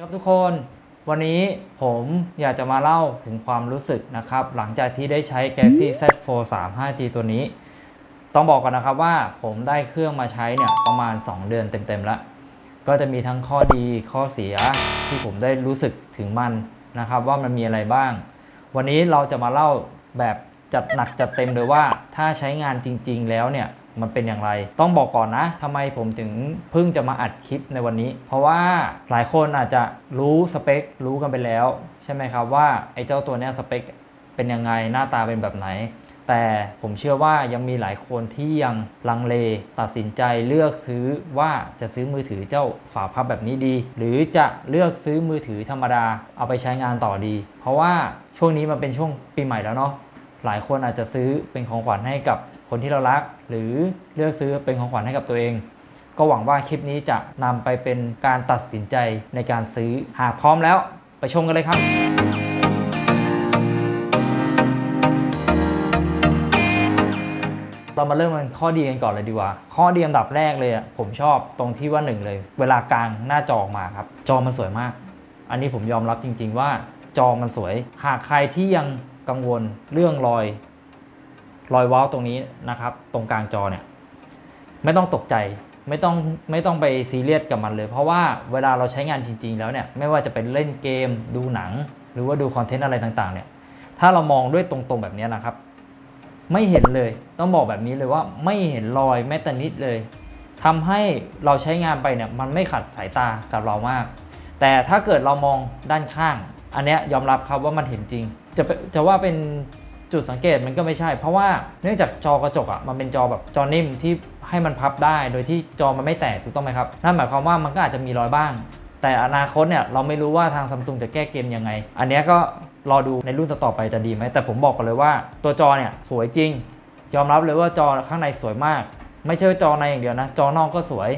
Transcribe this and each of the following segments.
ครับทุกคนวันนี้ผมอยากจะมาเล่าถึงความรู้สึกนะครับ หลังจากที่ได้ใช้ Galaxy Z Fold 3 5G ตัวนี้ ต้องบอกก่อนนะครับว่าผมได้เครื่องมาใช้เนี่ยประมาณ 2 เดือนเต็มๆแล้ว ก็จะมีทั้งข้อดีข้อเสียที่ผมได้รู้สึกถึงมันนะครับ ว่ามันมีอะไรบ้าง วันนี้เราจะมาเล่าแบบ จัดหนักจัดเต็มเลยว่าถ้าใช้งานจริง ๆ แล้วเนี่ยมันเป็นอย่างไร ต้องบอกก่อนนะทำไมผมถึงเพิ่งจะมาอัดคลิปในวันนี้ เพราะว่าหลายคนอาจจะรู้สเปค รู้กันไปแล้ว ใช่ไหมครับว่าไอ้เจ้าตัวเนี้ยสเปคเป็นยังไงหน้าตาเป็นแบบไหน แต่ผมเชื่อว่ายังมีหลายคนที่ยังลังเลตัดสินใจเลือกซื้อว่าจะซื้อมือถือเจ้าฝาพับแบบนี้ดี หรือจะเลือกซื้อมือถือธรรมดาเอาไปใช้งานต่อดี เพราะว่าช่วงนี้มันเป็นช่วงปีใหม่แล้วเนาะ หลายคนอาจจะซื้อเป็นของขวัญให้กับคนที่เรารัก หรือเลือกซื้อเป็นของขวัญให้กับตัวเอง ก็หวังว่าคลิปนี้จะนำไปเป็นการตัดสินใจในการซื้อหากพร้อมแล้ว ไปชมกันเลยครับเรามาเริ่มกันข้อดีกันก่อนเลยดีกว่า ข้อดีอันดับแรกเลยอะผมชอบตรงที่ว่าหนึ่งเลย เวลากลางหน้าจอออกมาครับ จอมันสวยมาก อันนี้ผมยอมรับจริง ๆ ว่าจอมันสวย หากใครที่ยัง กังวลเรื่องรอยรอยว้าวตรงนี้นะครับ ตรงกลางจอเนี่ย ไม่ต้องตกใจไม่ต้องไม่ต้องไปซีเรียสกับมันเลย เพราะว่าเวลาเราใช้งานจริง ๆ แล้วเนี่ยไม่ว่าจะเป็นเล่นเกม ดูหนัง หรือว่าดูคอนเทนต์อะไรต่าง ๆ เนี่ย ถ้าเรามองด้วยตรงๆแบบนี้นะครับ ไม่เห็นเลยต้องบอกแบบนี้เลยว่าไม่เห็นรอยแม้แต่นิดเลยทำให้เราใช้งานไปเนี่ยมันไม่ขัดสายตากับเรามาก แต่ถ้าเกิดเรามองด้านข้าง อันเนี้ยยอมรับครับว่ามันเห็นจริง จะจะว่าเป็นจุดสังเกตมันก็ไม่ใช่ เพราะว่าเนื่องจากจอกระจกอะมันเป็นจอแบบจอนิ่มที่ให้มันพับได้ โดยที่จอมันไม่แตกถูกต้องไหมครับนั่นหมายความว่ามันก็อาจจะมีรอยบ้าง แต่อนาคตเนี่ยเราไม่รู้ว่าทางซัมซุงจะแก้เกมยังไง อันนี้ก็รอดูในรุ่นต่อๆไปจะดีไหมแต่ผมบอกกันเลยว่าตัวจอเนี่ยสวยจริง ยอมรับเลยว่าจอข้างในสวยมาก ไม่ใช่จอในอย่างเดียวนะ จอนอกก็สวย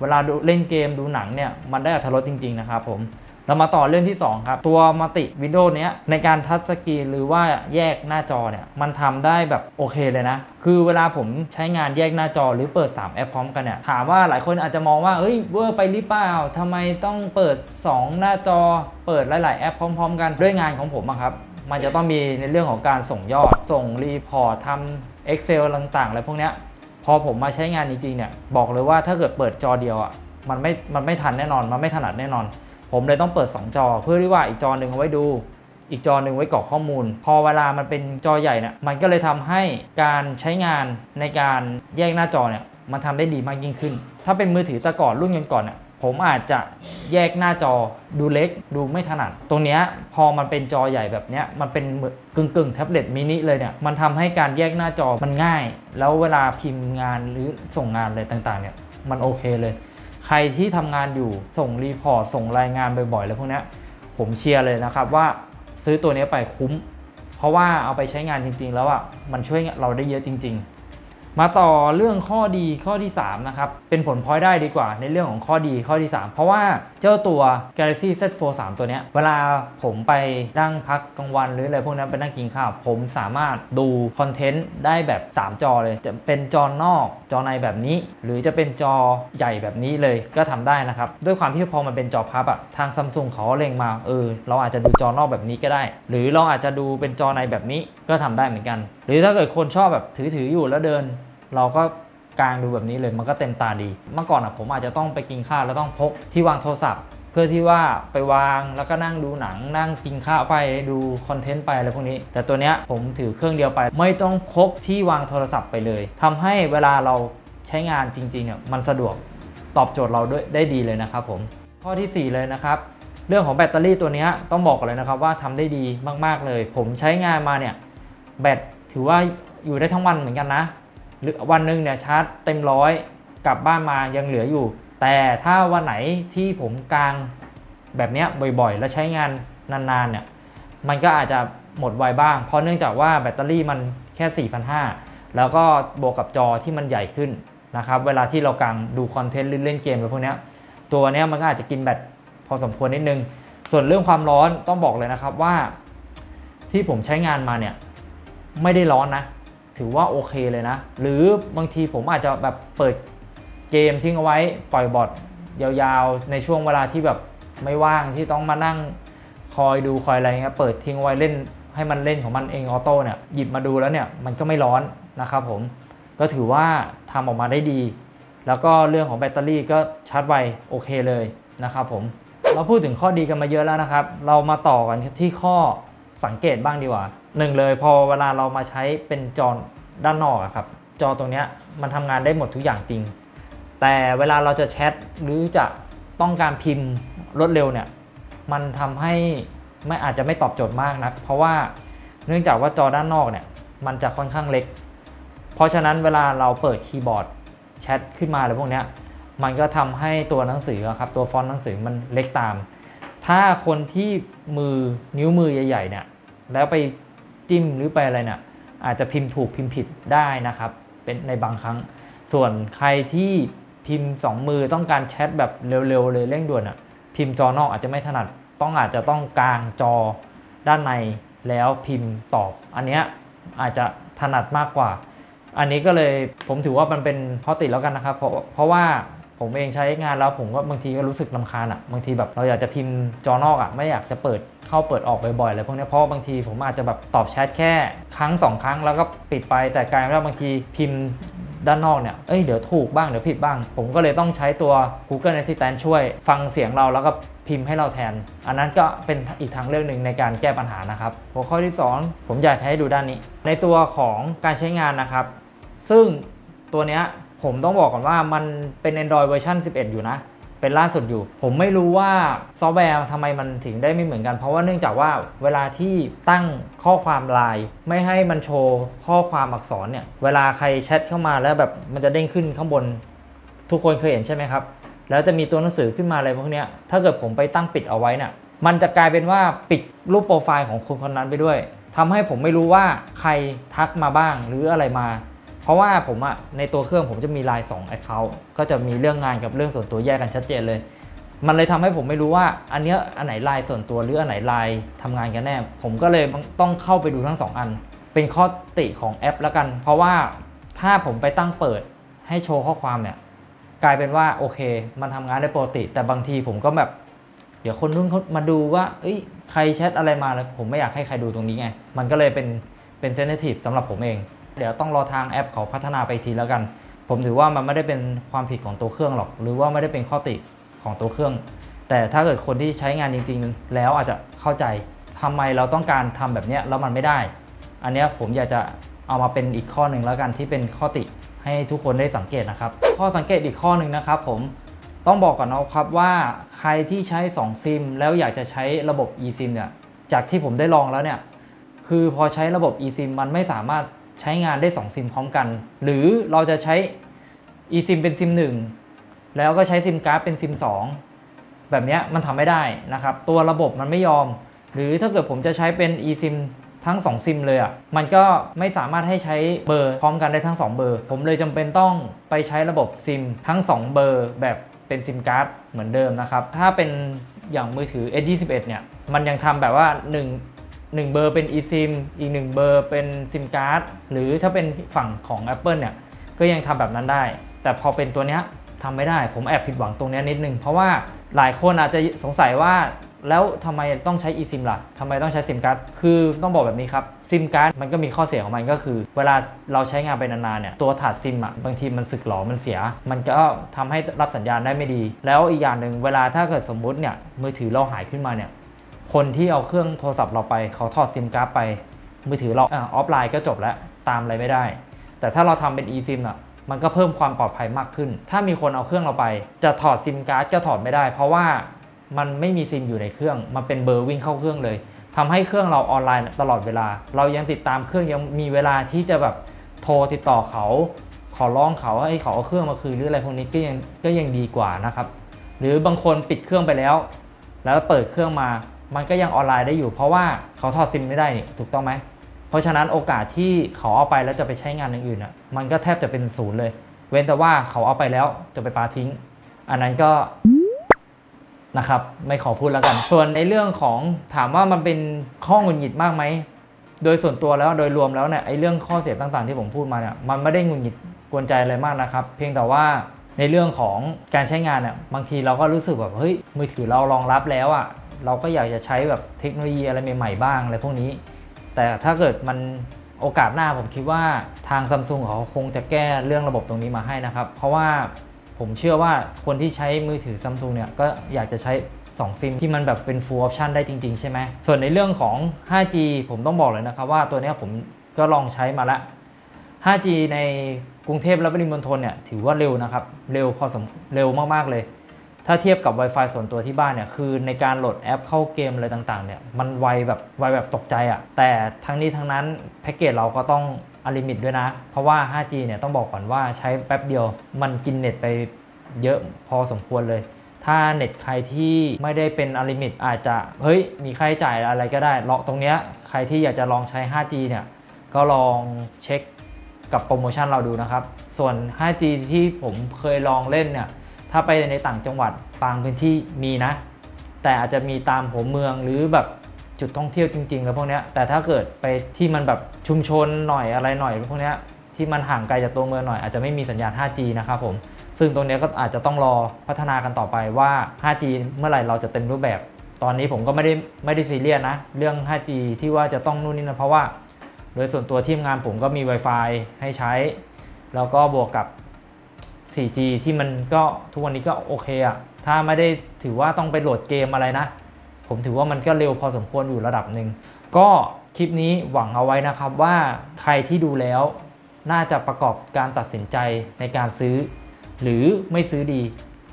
เวลาดูเล่นเกมดูหนังเนี่ยมันได้อรรถรสจริง ๆ นะครับผม เรามาต่อเรื่องที่ 2 ครับ ตัวมัลติวินโด้เนี้ยในการทัชสกรีนหรือว่าแยกหน้าจอเนี่ยมันทำได้แบบโอเคเลยนะ คือเวลาผมใช้งานแยกหน้าจอหรือเปิด 3 แอปพร้อมกันเนี่ยถามว่าหลายคนอาจจะมองว่าเฮ้ยเวอร์ไปหรือเปล่าทำไมต้องเปิด 2 หน้าจอ เปิดหลาย ๆ แอปพร้อม ๆ กันด้วยงานของผมครับมันจะต้องมีในเรื่องของการส่งยอด ส่งรีพอร์ตทำ Excel ต่างๆอะไรพวกเนี้ยพอผมมาใช้งานจริงๆเนี่ยบอกเลยว่าถ้าเกิดเปิดจอเดียวอะมันไม่มันไม่ทันแน่นอนมันไม่ถนัดแน่นอน ผมเลยต้องเปิด 2 จอ เพื่อที่ว่าอีกจอหนึ่งเอาไว้ดู อีกจอหนึ่งไว้กรอกข้อมูล พอเวลามันเป็นจอใหญ่เนี่ยมันก็เลยทำให้การใช้งานในการแยกหน้าจอเนี่ยมันทำได้ดีมากยิ่งขึ้น ถ้าเป็นมือถือแต่ก่อนรุ่นก่อนๆเนี่ยผมอาจจะแยกหน้าจอดูเล็กดูไม่ถนัด ตรงนี้พอมันเป็นจอใหญ่แบบนี้มันเป็นกึ่งกึ่งแท็บเล็ตมินิเลยเนี่ยมันทำให้การแยกหน้าจอมันง่าย แล้วเวลาพิมพ์งานหรือส่งงานอะไรต่างๆเนี่ยมันโอเคเลย ใครที่ทำงานอยู่ส่งรีพอร์ตส่งรายงานบ่อยๆแล้วพวกนี้ผมเชียร์เลยนะครับว่าซื้อตัวนี้ไปคุ้ม เพราะว่าเอาไปใช้งานจริงๆ แล้วอะมันช่วยเราได้เยอะจริง ๆ มาต่อเรื่องข้อดีข้อที่ 3 นะครับ เป็นผลพลอยได้ดีกว่าในเรื่องของข้อดีข้อที่ 3 เพราะว่าเจ้าตัว Galaxy Z Fold 3 ตัวเนี้ย เวลาผมไปนั่งพักกลางวันหรืออะไรพวกนั้นไปนั่งกินข้าว ผมสามารถดูคอนเทนต์ได้แบบ 3 จอเลย จะเป็นจอนอก จอในแบบนี้ หรือจะเป็นจอใหญ่แบบนี้เลยก็ทำได้นะครับ ด้วยความที่พอมันเป็นจอพับอะทางซัมซุงเขาเล็งมาเออเราอาจจะดูจอนอกแบบนี้ก็ได้ หรือเราอาจจะดูเป็นจอในแบบนี้ก็ทำได้เหมือนกัน หรือถ้าเกิดคนชอบแบบถือถือๆอยู่แล้วเดิน เราก็กางดูแบบนี้เลยมันก็เต็มตาดี เมื่อก่อนอะผมอาจจะต้องไปกินข้าวแล้วต้องพกที่วางโทรศัพท์ เพื่อที่ว่าไปวางแล้วก็นั่งดูหนัง นั่งกินข้าวไปดูคอนเทนต์ไปอะไรพวกนี้ แต่ตัวเนี้ยผมถือเครื่องเดียวไป ไม่ต้องพกที่วางโทรศัพท์ไปเลยทำให้เวลาเราใช้งานจริงๆเนี่ยมันสะดวกตอบโจทย์เราด้วยได้ดีเลยนะครับผมข้อทีสี่ 4 เลยนะครับเรื่องของแบตเตอรี่ตัวนี้ต้องบอกก่อนเลยนะครับว่าทำได้ดีมากๆเลย ผมใช้งานมาเนี่ยแบตถือว่าอยู่ได้ทั้งวันเหมือนกันนะ หรือวันหนึ่งเนี่ยชาร์จเต็มร้อยกลับบ้านมายังเหลืออยู่ แต่ถ้าวันไหนที่ผมกลางแบบนี้บ่อยๆ แล้วใช้งานนานๆเนี่ยมันก็อาจจะหมดไวบ้าง เพราะเนื่องจากว่าแบตเตอรี่มันแค่ 4,500 แล้วก็บวกกับจอที่มันใหญ่ขึ้นนะครับเวลาที่เรากลางดูคอนเทนต์หรือเล่นเกมอะไรพวกนี้ตัวเนี้ยมันก็อาจจะกินแบตพอสมควรนิดนึง ส่วนเรื่องความร้อนต้องบอกเลยนะครับว่า ที่ผมใช้งานมาเนี่ยไม่ได้ร้อนนะ ถือว่าโอเคเลยนะ หรือบางทีผมอาจจะแบบเปิดเกมทิ้งเอาไว้ปล่อยบอทยาวๆ ในช่วงเวลาที่แบบไม่ว่างที่ต้องมานั่งคอยดูคอยอะไรเงี้ยเปิดทิ้งไว้เล่นให้มันเล่นของมันเองออโต้เนี่ยหยิบมาดูแล้วเนี่ยมันก็ไม่ร้อนนะครับผมก็ถือว่าทำออกมาได้ดี แล้วก็เรื่องของแบตเตอรี่ก็ชาร์จไวโอเคเลยนะครับผมเราพูดถึงข้อดีกันมาเยอะแล้วนะครับ เรามาต่อกันที่ข้อสังเกตบ้างดีกว่า หนึ่งเลยพอเวลาเรามาใช้เป็นจอด้านนอกครับ จอตรงนี้มันทำงานได้หมดทุกอย่างจริง แต่เวลาเราจะแชทหรือจะต้องการพิมพ์รวดเร็วเนี่ยมันทำให้ไม่อาจจะไม่ตอบโจทย์มากนะเพราะว่าเนื่องจากว่าจอด้านนอกเนี่ยมันจะค่อนข้างเล็ก เพราะฉะนั้นเวลาเราเปิดคีย์บอร์ดแชทขึ้นมาอะไรพวกเนี้ยมันก็ทำให้ตัวหนังสือครับตัวฟอนต์หนังสือมันเล็กตาม ถ้าคนที่มือนิ้วมือใหญ่ๆเนี่ยแล้วไป จิ้มหรือไปอะไรเนี่ยอาจจะพิมพ์ถูกพิมพ์ผิดได้นะครับ เป็นในบางครั้ง ส่วนใครที่พิมพ์ 2 มือต้องการแชทแบบเร็วๆเลยเร่งด่วนอะพิมพ์จอนอกอาจจะไม่ถนัด ต้องอาจจะต้องกลางจอด้านในแล้วพิมพ์ตอบ อันเนี้ยอาจจะถนัดมากกว่า อันนี้ก็เลยผมถือว่ามันเป็นข้อติแล้วกันนะครับ เพราะเพราะว่า ผมเองใช้งานแล้วผมก็บางทีก็รู้สึกลำคาญอะบางทีแบบเราอยากจะพิมพ์จอนอกอะไม่อยากจะเปิดเข้าเปิดออกบ่อยๆอะไรพวกนี้เพราะบางทีผมอาจจะแบบตอบแชทแค่ครั้งสองครั้งแล้วก็ปิดไปแต่กลายเป็นว่าบางทีพิมพ์ด้านนอกเนี่ย เอ้ย เดี๋ยวถูกบ้าง เดี๋ยวผิดบ้าง ผมก็เลยต้องใช้ตัว Google Assistant ช่วยฟังเสียงเราแล้วก็พิมพ์ให้เราแทน อันนั้นก็เป็นอีกทางเลือกหนึ่งในการแก้ปัญหานะครับ หัวข้อที่ 2 ผมอยากให้ดูด้านนี้ ในตัวของการใช้งานนะครับ ซึ่งตัวเนี้ย ผมต้องบอกก่อนว่ามันเป็น Android เวอร์ชัน11 อยู่นะ เป็นล่าสุดอยู่ ผมไม่รู้ว่าซอฟต์แวร์ทำไมมันถึงได้ไม่เหมือนกัน เพราะว่าเนื่องจากว่าเวลาที่ตั้งข้อความไลน์ไม่ให้มันโชว์ข้อความอักษรเนี่ย เวลาใครแชทเข้ามาแล้วแบบมันจะเด้งขึ้นข้างบน ทุกคนเคยเห็นใช่ไหมครับ แล้วจะมีตัวหนังสือขึ้นมาอะไรพวกนี้ถ้าเกิดผมไปตั้งปิดเอาไว้เนี่ยมันจะกลายเป็นว่าปิดรูปโปรไฟล์ของคนคนนั้นไปด้วยทำให้ผมไม่รู้ว่าใครทักมาบ้างหรืออะไรมา เพราะว่าผมอะในตัวเครื่องผมจะมีไลน์2 Account ก็จะมีเรื่องงานกับเรื่องส่วนตัวแยกกันชัดเจนเลย มันเลยทำให้ผมไม่รู้ว่าอันเนี้ยอันไหนไลน์ส่วนตัวหรืออันไหนไลน์ทำงานกันแน่ ผมก็เลยต้องเข้าไปดูทั้ง 2 อัน เป็นข้อติของแอปแล้วกัน เพราะว่าถ้าผมไปตั้งเปิดให้โชว์ข้อความเนี่ยกลายเป็นว่าโอเค มันทำงานได้ปกติ แต่บางทีผมก็แบบ เดี๋ยวคนนู้นเขามาดูว่าเอ้ยใครแชทอะไรมาแล้วผมไม่อยากให้ใครดูตรงนี้ไง มันก็เลยเป็นเป็นเซนซิทีฟสำหรับผมเอง เดี๋ยวต้องรอทางแอปเขาพัฒนาไปทีแล้วกัน ผมถือว่ามันไม่ได้เป็นความผิดของตัวเครื่องหรอก หรือว่าไม่ได้เป็นข้อติของตัวเครื่อง แต่ถ้าเกิดคนที่ใช้งานจริง ๆ แล้วอาจจะเข้าใจทำไมเราต้องการทำแบบนี้แล้วมันไม่ได้ อันนี้ผมอยากจะเอามาเป็นอีกข้อหนึ่งแล้วกันที่เป็นข้อติให้ทุกคนได้สังเกตนะครับ ข้อสังเกตอีกข้อหนึ่งนะครับ ผมต้องบอกก่อนนะครับว่าใครที่ใช้ 2 ซิม แล้วอยากจะใช้ระบบ eSIM เนี่ยจากที่ผมได้ลองแล้วเนี่ยคือพอใช้ระบบ eSIM มันไม่สามารถ ใช้งานได้ 2 ซิมพร้อมกัน หรือเราจะใช้ eSIM เป็นซิม1 แล้วก็ใช้ซิมการ์ดเป็นซิม2 แบบนี้มันทำไม่ได้นะครับ ตัวระบบมันไม่ยอม หรือถ้าเกิดผมจะใช้เป็น eSIM ทั้ง 2 ซิมเลยอะ่ะ มันก็ไม่สามารถให้ใช้เบอร์พร้อมกันได้ทั้ง 2 เบอร์ ผมเลยจำเป็นต้องไปใช้ระบบซิมทั้ง 2 เบอร์แบบเป็นซิมการ์ดเหมือนเดิมนะครับ ถ้าเป็นอย่างมือถือ S21 เนี่ย มันยังทำแบบว่า 1 1 เบอร์เป็น eSIM อีก 1 เบอร์เป็นซิมการ์ดหรือถ้าเป็นฝั่งของ Apple เนี่ยก็ยังทำแบบนั้นได้ แต่พอเป็นตัวเนี้ยทำไม่ได้ ผมแอบผิดหวังตรงนี้นิดนึง เพราะว่าหลายคนอาจจะสงสัยว่าแล้วทำไมต้องใช้ eSIM ล่ะทำไมต้องใช้ซิมการ์ด คือต้องบอกแบบนี้ครับซิมการ์ดมันก็มีข้อเสียของมันก็คือ เวลาเราใช้งานไปนานๆเนี่ย ตัวถาดซิมอะ บางทีมันสึกหรอ มันเสีย มันก็ทำให้รับสัญญาณได้ไม่ดี แล้วอีกอย่างหนึ่งเวลาถ้าเกิดสมมุติเนี่ย มือถือเราหายขึ้นมาเนี่ย คนที่เอาเครื่องโทรศัพท์เราไปเขาถอดซิมการ์ดไป มือถือเราออฟไลน์ก็จบแล้วตามอะไรไม่ได้ แต่ถ้าเราทำเป็น eSIM อะมันก็เพิ่มความปลอดภัยมากขึ้น ถ้ามีคนเอาเครื่องเราไป จะถอดซิมการ์ดก็ถอดไม่ได้ เพราะว่ามันไม่มีซิมอยู่ในเครื่อง มันเป็นเบอร์วิ่งเข้าเครื่องเลยทำให้เครื่องเราออนไลน์ตลอดเวลา เรายังติดตามเครื่องยังมีเวลาที่จะแบบโทรติดต่อเขา ขอร้องเขาให้เขาเอาเครื่องมาคืนหรืออะไรพวกนี้ก็ยังก็ยังดีกว่านะครับ หรือบางคนปิดเครื่องไปแล้ว แล้วเปิดเครื่องมา มันก็ยังออนไลน์ได้อยู่ เพราะว่าเขาถอดซิมไม่ได้นี่ถูกต้องไหม เพราะฉะนั้นโอกาสที่เขาเอาไปแล้วจะไปใช้งานอย่างอื่นอะมันก็แทบจะเป็นศูนย์เลย เว้นแต่ว่าเขาเอาไปแล้วจะไปปาทิ้ง อันนั้นก็นะครับไม่ขอพูดแล้วกัน ส่วนในเรื่องของถามว่ามันเป็นข้อหงุดหงิดมากไหมโดยส่วนตัวแล้วโดยรวมแล้วเนี่ยไอ้เรื่องข้อเสียต่างๆ ที่ผมพูดมาเนี่ยมันไม่ได้หงุดหงิดกวนใจอะไรมากนะครับ เพียงแต่ว่าในเรื่องของการใช้งานเนี่ยบางทีเราก็รู้สึกแบบเฮ้ยมือถือเรารองรับแล้วอะ่ะ เราก็อยากจะใช้แบบเทคโนโลยีอะไรใหม่ๆบ้างอะไรพวกนี้ แต่ถ้าเกิดมันโอกาสหน้าผมคิดว่าทางซัมซุงเขาคงจะแก้เรื่องระบบตรงนี้มาให้นะครับ เพราะว่าผมเชื่อว่าคนที่ใช้มือถือซัมซุงเนี่ยก็อยากจะใช้ 2 ซิมที่มันแบบเป็น full option ได้จริง ๆ ใช่ไหม ส่วนในเรื่องของ 5G ผมต้องบอกเลยนะครับว่าตัวนี้ผมก็ลองใช้มาแล้ว 5G ในกรุงเทพและปริมณฑลเนี่ยถือว่าเร็วนะครับ เร็วพอสมเร็วมากๆเลย ถ้าเทียบกับ Wi-Fi ส่วนตัวที่บ้านเนี่ยคือในการโหลดแอปเข้าเกมอะไรต่างๆเนี่ยมันไวแบบไวแบบตกใจอะ่ะแต่ทั้งนี้ทั้งนั้นแพ็กเกจเราก็ต้องอลิมิตด้วยนะ เพราะว่า 5G เนี่ยต้องบอกก่อนว่าใช้แป๊บเดียวมันกินเน็ตไปเยอะพอสมควรเลย ถ้าเน็ตใครที่ไม่ได้เป็นอลิมิตอาจจะเฮ้ยมีค่าใช้จ่ายอะไรก็ได้ลองตรงเนี้ยใครที่อยากจะลองใช้ 5G เนี่ยก็ลองเช็คกับโปรโมชั่นเราดูนะครับ ส่วน 5G ที่ผมเคยลองเล่นเนี่ย ถ้าไปในต่างจังหวัดบางพื้นที่มีนะ แต่อาจจะมีตามหัวเมืองหรือแบบจุดท่องเที่ยวจริง ๆ แล้วพวกเนี้ยแต่ถ้าเกิดไปที่มันแบบชุมชนหน่อยอะไรหน่อยพวกเนี้ยที่มันห่างไกลจากตัวเมืองหน่อยอาจจะไม่มีสัญญาณ 5G นะครับผม ซึ่งตรงนี้ก็อาจจะต้องรอพัฒนากันต่อไปว่า 5G เมื่อไหร่เราจะเต็มรูปแบบ ตอนนี้ผมก็ไม่ได้ไม่ได้ซีเรียสนะ เรื่อง 5G ที่ว่าจะต้องนู่นนี่นะเพราะว่า โดยส่วนตัวทีมงานผมก็มี Wi-Fi ให้ใช้ แล้วก็บวกกับ 4G ที่มันก็ทุกวันนี้ก็โอเคอะถ้าไม่ได้ถือว่าต้องไปโหลดเกมอะไรนะ ผมถือว่ามันก็เร็วพอสมควรอยู่ระดับหนึ่ง ก็คลิปนี้หวังเอาไว้นะครับว่าใครที่ดูแล้วน่าจะประกอบการตัดสินใจในการซื้อ หรือไม่ซื้อดี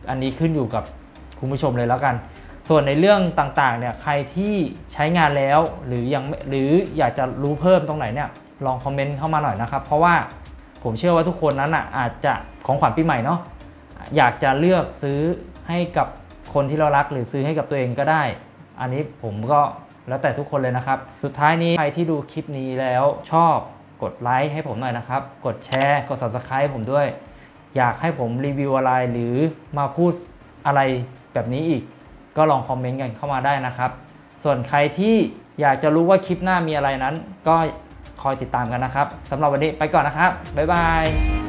อันนี้ขึ้นอยู่กับคุณผู้ชมเลยแล้วกัน ส่วนในเรื่องต่างๆเนี่ยใครที่ใช้งานแล้วหรือยังหรืออยากจะรู้เพิ่มตรงไหนเนี่ยลองคอมเมนต์เข้ามาหน่อยนะครับ เพราะว่า ผมเชื่อว่าทุกคนนั้นอะอาจจะของขวัญปีใหม่เนาะอยากจะเลือกซื้อให้กับคนที่เรารักหรือซื้อให้กับตัวเองก็ได้ อันนี้ผมก็แล้วแต่ทุกคนเลยนะครับ สุดท้ายนี้ใครที่ดูคลิปนี้แล้วชอบกดไลค์ให้ผมหน่อยนะครับ กดแชร์ กด subscribe ผมด้วย อยากให้ผมรีวิวอะไรหรือมาพูดอะไรแบบนี้อีก ก็ลองคอมเมนต์กันเข้ามาได้นะครับ ส่วนใครที่อยากจะรู้ว่าคลิปหน้ามีอะไรนั้น ก็ คอยติดตามกันนะครับสำหรับวันนี้ไปก่อนนะครับบ๊ายบาย